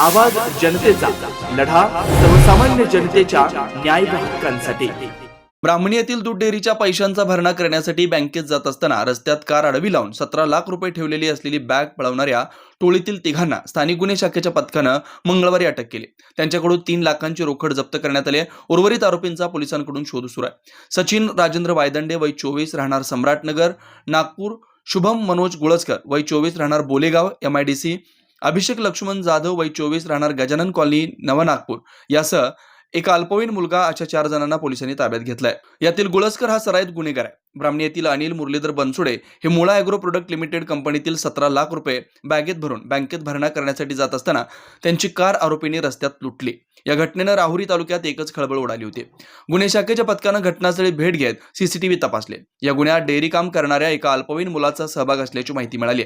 आवाज जनतेचा लढा सर्वसामान्य जनतेच्या न्याय हक्कांसाठी. ब्राह्मणी येथील दूध डेअरीच्या पैशांचा भरणा करण्यासाठी बँकेत जात असताना रस्त्यात कार अडवी लावून सतरा लाख रुपये ठेवलेली असलेली बॅग पळवणाऱ्या टोळीतील तिघांना स्थानिक गुन्हे शाखेच्या पथकानं मंगळवारी अटक केली. त्यांच्याकडून तीन लाखांची रोकड जप्त करण्यात आली आहे. उर्वरित आरोपींचा पोलिसांकडून शोध सुरू आहे. सचिन राजेंद्र वायदंडे वय चोवीस राहणार सम्राटनगर नागपूर शुभम मनोज गुळसकर वय चोवीस राहणार बोलेगाव एम अभिषेक लक्ष्मण जाधव वय चोवीस राहणार गजानन कॉलनी नवनागपूर यासह एका अल्पवयीन मुलगा अशा चार जणांना पोलिसांनी ताब्यात घेतलाय. यातील गुळसकर हा सराईत गुन्हेगार आहे. ब्राह्मणी येथील अनिल मुरलीधर बनसुडे हे मुळा अॅग्रो प्रोडक्ट लिमिटेड कंपनीतील सतरा लाख रुपये बॅगेत भरून बँकेत भरणा करण्यासाठी जात असताना त्यांची कार आरोपींनी रस्त्यात लुटली. या घटनेनं राहुरी तालुक्यात एकच खळबळ उडाली होती. गुन्हे शाखेच्या पथकानं घटनास्थळी भेट घेत सीसीटीव्ही तपासले. या गुन्ह्यात डेअरी काम करणाऱ्या एका अल्पवयीन मुलाचा सहभाग असल्याची माहिती मिळाली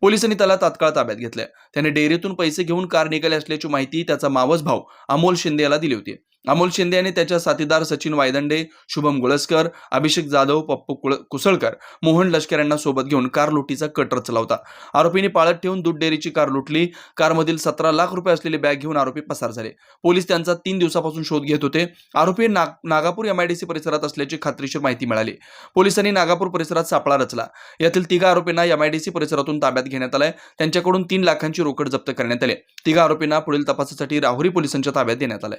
पोलिसांनी त्याला तात्काळ ताब्यात घेतलं त्याने डेअरीतून पैसे घेऊन कार निघाले असल्याची माहिती त्याचा मावस भाऊ अमोल शिंदे याला दिली होती. अमोल शिंदे आणि त्याच्या साथीदार सचिन वायदंडे शुभम गुळसकर अभिषेक जाधव पप्पू कुळ कुसळकर मोहन लष्कर यांना सोबत घेऊन कार लुटीचा कट रचला होता आरोपींनी पाळत ठेवून दूध डेअरीची कार लुटली. कारमधील सतरा लाख रुपये असलेली बॅग घेऊन आरोपी पसार झाले. पोलीस त्यांचा तीन दिवसापासून शोध घेत होते. आरोपी नाग नागापूर एमआयडीसी परिसरात असल्याची खात्रीशीर माहिती मिळाली. पोलिसांनी नागापूर परिसरात सापळा रचला. यातील तिघा आरोपींना एमआयडीसी परिसरातून ताब्यात घेण्यात आलाय. त्यांच्याकडून तीन लाखांची रोकड जप्त करण्यात आली. तिघा आरोपींना पुढील तपासासाठी राहुरी पोलिसांच्या ताब्यात देण्यात आलंय.